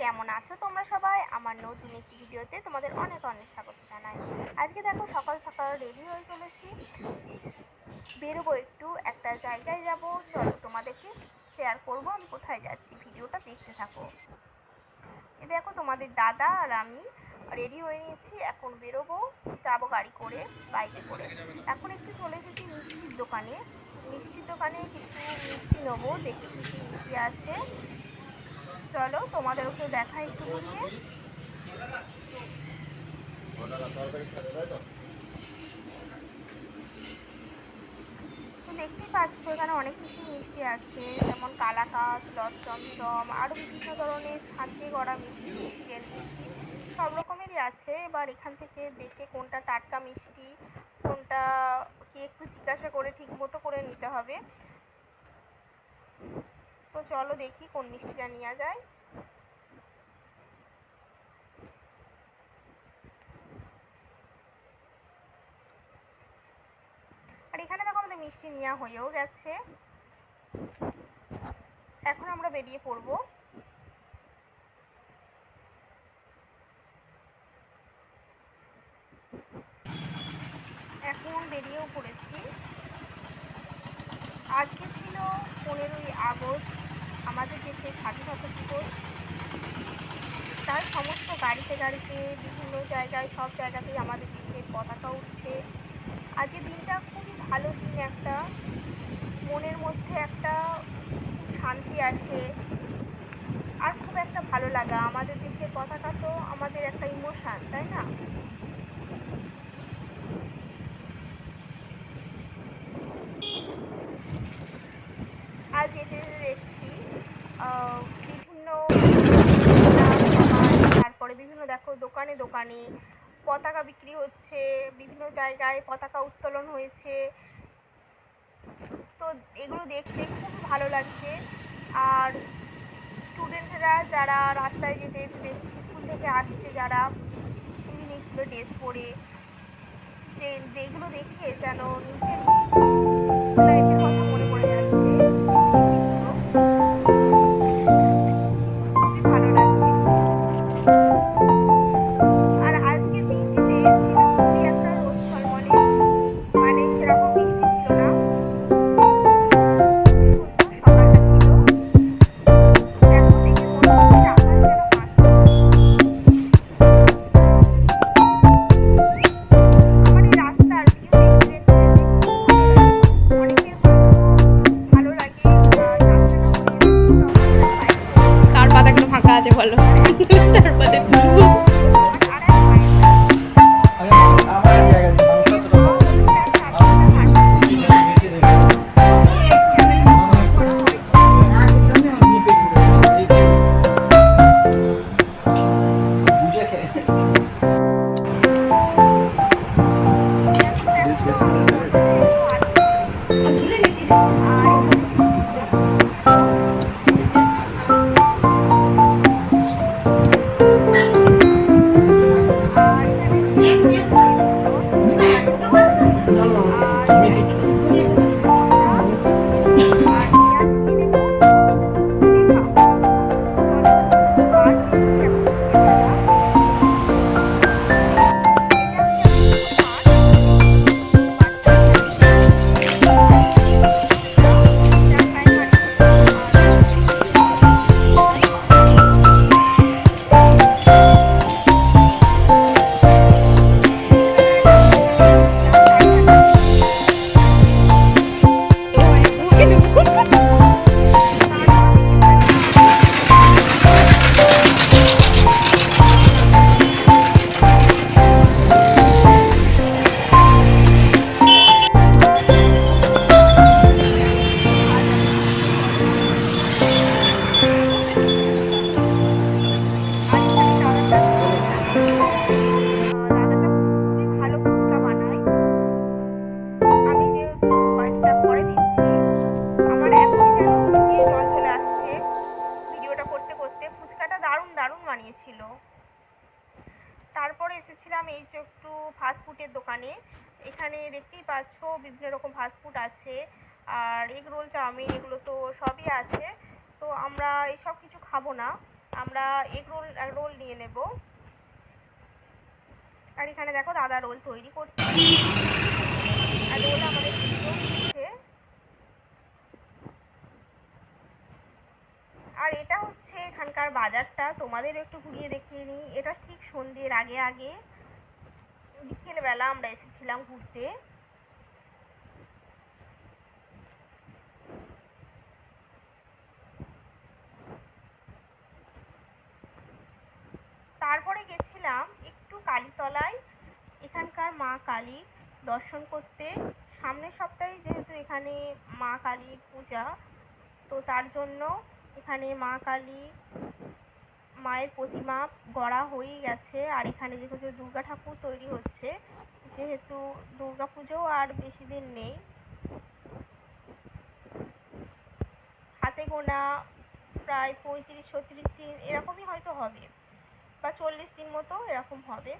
কেমন আছো? তোমরা সবাই আমার নতুন একটি ভিডিওতে তোমাদের অনেক অনেক স্বাগত জানাই। আজকে দেখো সকাল সকাল রেডি হয়ে চলেছি। বেরোবো একটু, একটা জায়গায় যাব। চলো তোমাদেরকে শেয়ার করব, আমি কোথায় যাচ্ছি, ভিডিওটা দেখতে থাকো। এ দেখো তোমাদের দাদা আর আমি রেডি হয়ে নিয়েছি, এখন বেরোবো। যাব গাড়ি করে, বাইকে করে। এখন একটু চলে এসেছি মিষ্টির দোকানে। মিষ্টির দোকানে কিছু মিষ্টি নেব, দেখি কি কি মিষ্টি আছে। চলো তোমাদেরকে দেখাই একটু ঘুরিয়ে। তো দেখতেই পাচ্ছ, এখানে অনেক কিছু মিষ্টি আছে, যেমন কালাকাঁদ লটচমচম আরও বিভিন্ন ধরনের ছাঁচে গড়া মিষ্টি তেল মিষ্টি। সব রকমেরই আছে। এবার এখান থেকে দেখে কোনটা টাটকা মিষ্টি, কোনটা কি একটু জিজ্ঞাসা করে ঠিক মতো করে নিতে হবে। তো চলো দেখি কোন মিষ্টিটা নেওয়া যায়। আর এখানে দেখো আমাদের মিষ্টি নেওয়া হয়েও গেছে। এখন আমরা বেরিয়ে পড়ব। এখন বেরিয়েও পড়েছি। আজকে ছিল পনেরোই আগস্ট। আমাদের দেশের স্বাধীনতা দিবস, তার সমস্ত গাড়িতে গাড়িতে, বিভিন্ন জায়গায় সব জায়গাতেই আমাদের দেশের পতাকা উঠছে। আজকের দিনটা খুবই ভালো দিন একটা। মনের মধ্যে একটা শান্তি আসে। আর খুব একটা ভালো লাগা। আমাদের দেশের পতাকা তো আমাদের একটা ইমোশান তাই না আজ যেতে যেতে দেখছি আহ, বিভিন্ন তারপরে বিভিন্ন দেখো দোকানে দোকানে। পতাকা বিক্রি হচ্ছে, বিভিন্ন জায়গায় পতাকা উত্তোলন হয়েছে। তো এগুলো দেখতে খুব ভালো লাগছে। আর স্টুডেন্টরা যারা রাস্তায় যেতে দেখছি স্কুল থেকে আসছে যারা স্কুলে ড্রেস পরে। যেগুলো দেখে যেন নিজের ফাঁকা বলো। তার দারুণ বানিয়েছিল তারপরে এসেছিলাম এই যে একটু ফাস্টফুডের দোকানে। এখানে দেখতেই পাচ্ছ বিভিন্ন রকম ফাস্টফুড আছে। আর এগ রোল চাউমিন এগুলো তো সবই আছে। তো আমরা এসব কিছু খাব না। আমরা এগ রোল রোল নিয়ে নেব। আর এখানে দেখো দাদা রোল তৈরি করছে। আর রোল আমাদের দিদিও দিচ্ছে আর এটা হচ্ছে এখানকার বাজারটা তোমাদের একটু ঘুরিয়ে দেখিয়ে নিই। এটা ঠিক সন্ধ্যের আগে আগে। বিকেলবেলা আমরা এসেছিলাম ঘুরতে। তারপরে গেছিলাম একটু কালীতলায়। এখানকার মা কালী দর্শন করতে। সামনের সপ্তাহে যেহেতু এখানে মা কালীর পূজা, তো তার জন্য এখানে মা কালী মায়ের প্রতিমা গড়া হয়েই গেছে। আর এখানে যেহেতু দুর্গা ঠাকুর তৈরি হচ্ছে, যেহেতু দুর্গা পুজো আর বেশি দিন নেই। হাতে গোনা প্রায় পঁয়ত্রিশ, ছত্রিশ দিন এরকমই হয়তো হবে বা চল্লিশ দিন মতো এরকম হবে।